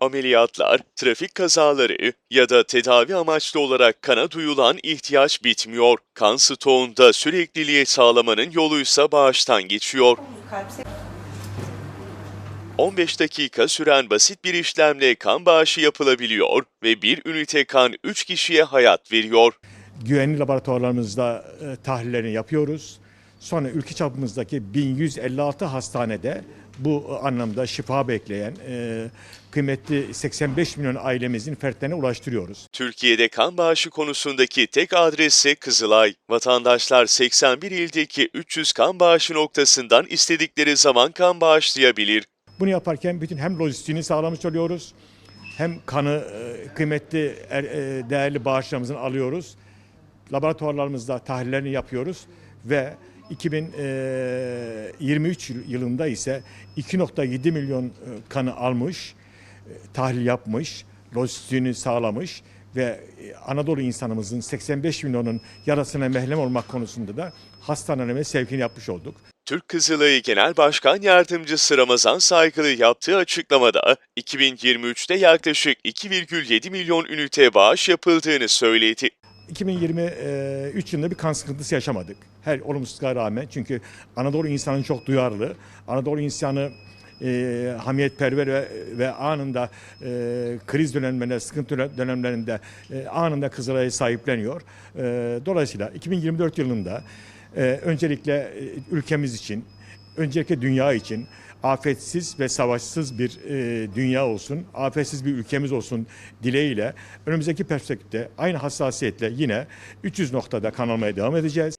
Ameliyatlar, trafik kazaları ya da tedavi amaçlı olarak kana duyulan ihtiyaç bitmiyor. Kan stoğunda sürekliliği sağlamanın yoluysa bağıştan geçiyor. Kalp 15 dakika süren basit bir işlemle kan bağışı yapılabiliyor ve bir ünite kan 3 kişiye hayat veriyor. güvenli laboratuvarlarımızda e, tahlillerini yapıyoruz. Sonra ülke çapımızdaki 1156 hastanede bu anlamda şifa bekleyen e, kıymetli 85 milyon ailemizin fertlerine ulaştırıyoruz. Türkiye'de kan bağışı konusundaki tek adresi Kızılay. Vatandaşlar 81 ildeki 300 kan bağışı noktasından istedikleri zaman kan bağışlayabilir. Bunu yaparken bütün hem lojistiğini sağlamış oluyoruz hem kanı e, kıymetli er- e, değerli bağışlarımızın alıyoruz. Laboratuvarlarımızda tahlillerini yapıyoruz ve 2023 yıl- yılında ise 2.7 milyon e, kanı almış, e, tahlil yapmış, lojistiğini sağlamış ve e, Anadolu insanımızın 85 milyonun yarasına mehlem olmak konusunda da hastaneleme sevkini yapmış olduk. Türk Kızılayı Genel Başkan Yardımcısı Ramazan Saygılı yaptığı açıklamada 2023'te yaklaşık 2,7 milyon ünite bağış yapıldığını söyledi. 2023 yılında bir kan sıkıntısı yaşamadık. Her olumsuzluğa rağmen çünkü Anadolu insanı çok duyarlı. Anadolu insanı e, hamiyetperver ve, ve anında e, kriz dönemlerinde, sıkıntı dönemlerinde e, anında Kızılay'ı sahipleniyor. E, dolayısıyla 2024 yılında e, öncelikle e, ülkemiz için, öncelikle dünya için afetsiz ve savaşsız bir e, dünya olsun, afetsiz bir ülkemiz olsun dileğiyle önümüzdeki perspektifte aynı hassasiyetle yine 300 noktada kan almaya devam edeceğiz.